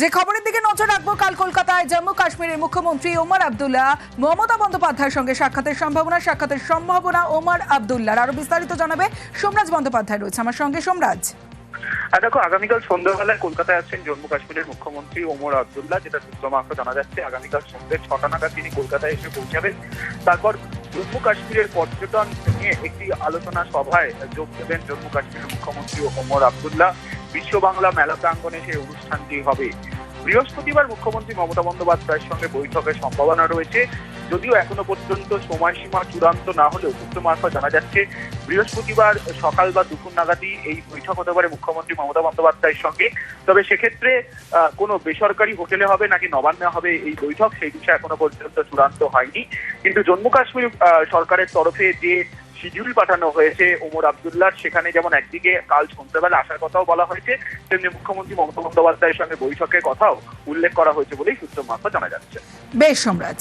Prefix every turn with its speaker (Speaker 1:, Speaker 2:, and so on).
Speaker 1: যে খবরের দিকে নজর রাখব, কাল কলকাতায় জম্মু কাশ্মীরের মুখ্যমন্ত্রী ওমর আবদুল্লাহ মমতা বন্দ্যোপাধ্যায়ের সঙ্গে সাক্ষাতের সম্ভাবনা সাক্ষাতের সম্ভাবনা ওমর আব্দুল্লাহ আরও বিস্তারিত জানাবে সোমরাজ বন্দ্যোপাধ্যায় রয়েছে আমার সঙ্গে। সোমরাজ।
Speaker 2: দেখো, আগামীকাল সন্ধ্যাবেলায় কলকাতায় আসছেন জম্মু কাশ্মীরের মুখ্যমন্ত্রী ওমর আবদুল্লাহ, যেটা সূত্র মাত্র জানা যাচ্ছে। আগামীকাল সন্ধ্যে ছটা নাগাদ তিনি কলকাতায় এসে পৌঁছাবেন। তারপর জম্মু কাশ্মীরের পর্যটন নিয়ে একটি আলোচনা সভায় যোগ দেবেন জম্মু কাশ্মীরের মুখ্যমন্ত্রী ওমর আব্দুল্লাহ। বিশ্ব বাংলা মেলা প্রাঙ্গণে সেই অনুষ্ঠানটি হবে। বৃহস্পতিবার মুখ্যমন্ত্রী মমতা বন্দ্যোপাধ্যায়ের সঙ্গে বৈঠকের সম্ভাবনা রয়েছে। যদিও এখনও পর্যন্ত সময়সীমা চূড়ান্ত না হলেও সূত্র মারফত জানা যাচ্ছে, বৃহস্পতিবার সকাল বা দুপুর নাগাদই এই বৈঠক হতে পারে মুখ্যমন্ত্রী মমতা বন্দ্যোপাধ্যায়ের সঙ্গে। তবে সেক্ষেত্রে কোনো বেসরকারি হোটেলে হবে নাকি নবান্নে হবে এই বৈঠক সেই বিষয়ে এখনও পর্যন্ত চূড়ান্ত হয়নি। কিন্তু জম্মু কাশ্মীর সরকারের তরফে যে শিডিউল পাঠানো হয়েছে ওমর আব্দুল্লাহ সেখানে যেমন একদিকে কাল সন্ধ্যাবেলা আসার কথাও বলা হয়েছে, তেমনি মুখ্যমন্ত্রী মমতা বন্দ্যোপাধ্যায়ের সঙ্গে বৈঠকের কথাও উল্লেখ করা হয়েছে বলেই সূত্র মারফত জানা যাচ্ছে।
Speaker 1: বেশ সোমরাজ